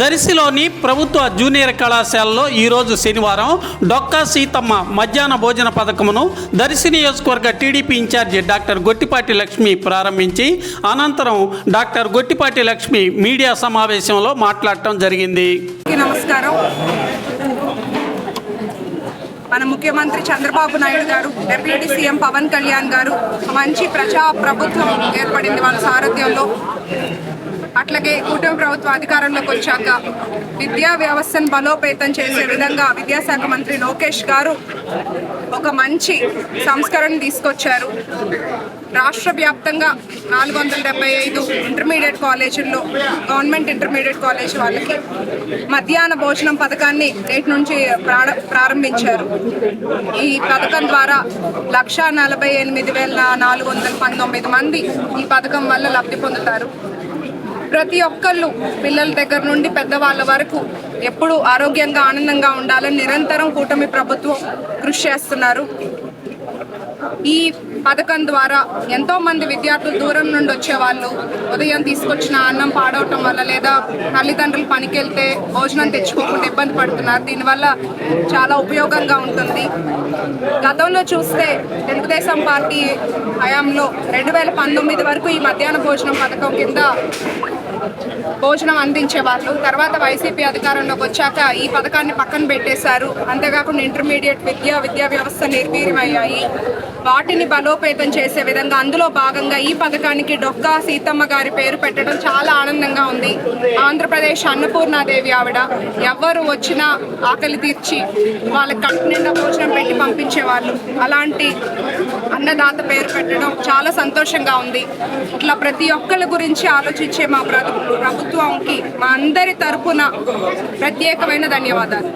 దరిసిలోని ప్రభుత్వ జూనియర్ కళాశాలలో ఈరోజు శనివారం డొక్కా సీతమ్మ మధ్యాహ్న భోజన పథకమును దర్శి నియోజకవర్గ TDP in-charge doctor Gottipati Lakshmi ప్రారంభించి అనంతరం డాక్టర్ గొట్టిపాటి లక్ష్మి మీడియా సమావేశంలో మాట్లాడటం జరిగింది. నమస్కారం. మన ముఖ్యమంత్రి చంద్రబాబు నాయుడు గారు డిప్యూటీ సీఎం పవన్ కళ్యాణ్ గారు మంచి ప్రజా ప్రభుత్వం ఏర్పడింది వాళ్ళ సారథ్యంలో. అట్లాగే కూటమి ప్రభుత్వం అధికారంలోకి వచ్చాక విద్యా వ్యవస్థను బలోపేతం చేసే విధంగా విద్యాశాఖ మంత్రి లోకేష్ గారు ఒక మంచి సంస్కరణ తీసుకొచ్చారు. రాష్ట్ర వ్యాప్తంగా నాలుగు వందల డెబ్బై ఐదు ఇంటర్మీడియట్ కాలేజీల్లో గవర్నమెంట్ ఇంటర్మీడియట్ కాలేజ్ వాళ్ళకి మధ్యాహ్న భోజనం పథకాన్ని నేటి నుంచి ప్రారంభించారు. ఈ పథకం ద్వారా లక్షా నలభై ఎనిమిది వేల నాలుగు వందల పంతొమ్మిది మంది ఈ పథకం వల్ల లబ్ధి పొందుతారు. ప్రతి ఒక్కళ్ళు పిల్లల దగ్గర నుండి పెద్దవాళ్ళ వరకు ఎప్పుడు ఆరోగ్యంగా ఆనందంగా ఉండాలని నిరంతరం కూటమి ప్రభుత్వం కృషి చేస్తున్నారు. ఈ పథకం ద్వారా ఎంతో మంది విద్యార్థులు దూరం నుండి వచ్చేవాళ్ళు ఉదయం తీసుకొచ్చిన అన్నం పాడవటం వల్ల లేదా తల్లిదండ్రులు పనికి వెళ్తే భోజనం తెచ్చుకోకుండా ఇబ్బంది పడుతున్నారు. దీనివల్ల చాలా ఉపయోగంగా ఉంటుంది. గతంలో చూస్తే తెలుగుదేశం పార్టీ హయాంలో రెండు వేల పంతొమ్మిది వరకు ఈ మధ్యాహ్న భోజనం పథకం కింద భోజనం అందించేవాళ్ళు. తర్వాత వైసీపీ అధికారంలోకి వచ్చాక ఈ పథకాన్ని పక్కన పెట్టేశారు. అంతేకాకుండా ఇంటర్మీడియట్ విద్య విద్యా వ్యవస్థ నిర్వీర్యమయ్యాయి. వాటిని బలోపేతం చేసే విధంగా అందులో భాగంగా ఈ పథకానికి డొక్కా సీతమ్మ గారి పేరు పెట్టడం చాలా ఆనందంగా ఉంది. ఆంధ్రప్రదేశ్ అన్నపూర్ణాదేవి ఆవిడ ఎవ్వరు వచ్చినా ఆకలి తీర్చి వాళ్ళకి కడుపు నిండా భోజనం పెట్టి పంపించేవాళ్ళు. అలాంటి అన్నదాత పేరు పెట్టడం చాలా సంతోషంగా ఉంది. ఇట్లా ప్రతి ఒక్కరి గురించి ఆలోచించే మా ప్రభుత్వంకి మా అందరి తరపున ప్రత్యేకమైన ధన్యవాదాలు.